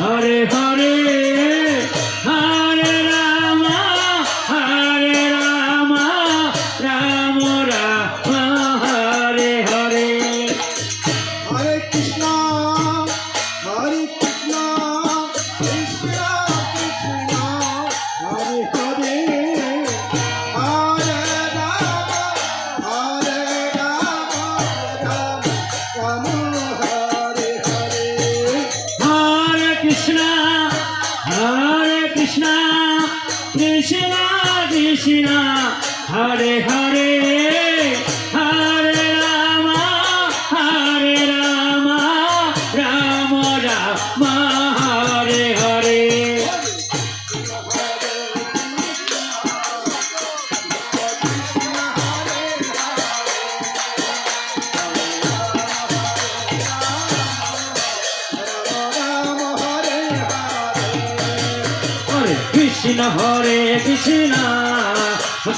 হরে হরে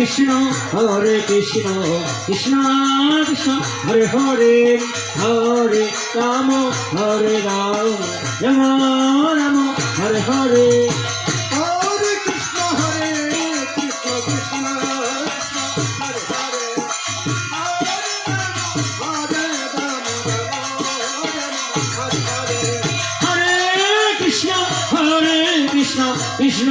কৃষ্ণ হরে কৃষ্ণ কৃষ্ণ কৃষ্ণ হরে হরে হরে রাম হরে রাম রাম রাম হরে হরে। হরে কৃষ্ণ হরে কৃষ্ণ কৃষ্ণ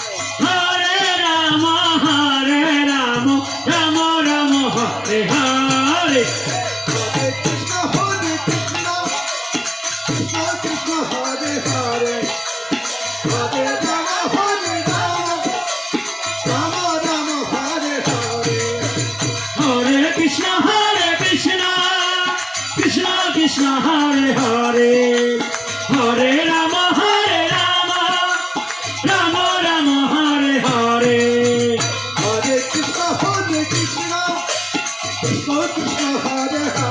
কৃষ্ণ কৃষ্ণ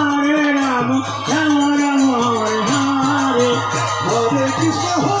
আমি আমার হারে হরে কৃষ্ণ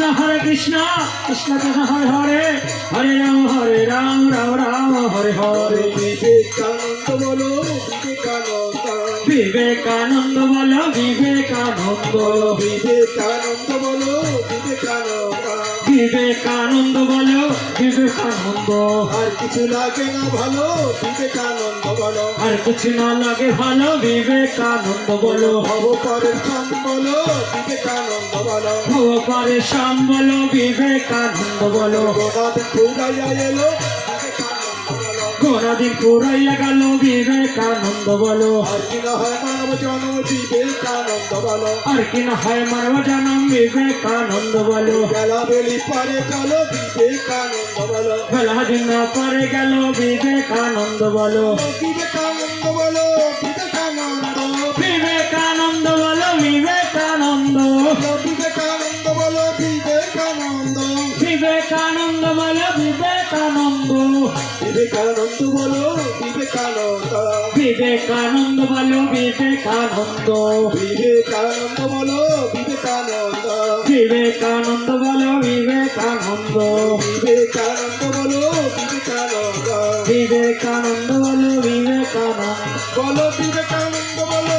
কৃষ্ণ হরে কৃষ্ণ। কৃষ্ণ কৃষ্ণ হরে হরে। হরে রাম হরে রাম রাম রাম হরে হরে। বিবেকানন্দ বলো বিবেকানন্দ। বিবেকানন্দ বল বিবেকানন্দ। বিবেকানন্দ বলো বিবেকানন্দ বিবেকানন্দ বল বিবেকানন্দ। আর কিছু লাগে না ভালো বিবেকানন্দ বলো। আর কিছু না লাগে ভালো বিবেকানন্দ বলো। ভব পরের সম বলো বিবেকানন্দ বলো। ভগবানে শ্যাম বলো বিবেকানন্দ বলো। গোনাথ ঘুরাইয়া এলো গোড়াদিন পুরাইয়া গেল বিবেকানন্দ বলো। আর কি না হয় মানব জন্ম বিবেকানন্দ বলো। আর কি না হয় মানব জনম বিবেকানন্দ বলো। বেলা বেলি পারে চলো বিবেকানন্দ বলো। বেলা দিন পারে গেল বিবেকানন্দ বলো। বিবেকানন্দ বলো বিবেকানন্দ বলো বিবেকানন্দ। বিবেকানন্দ বলো বিবেকানন্দ। বিবেকানন্দ বলো বিবেকানন্দ। বিবেকানন্দ বলো বিবেকানন্দ। বিবেকানন্দ বলো বিবেকানন্দ। বিবেকানন্দ বলো বিবেকানন্দ। বলো বিবেকানন্দ বলো।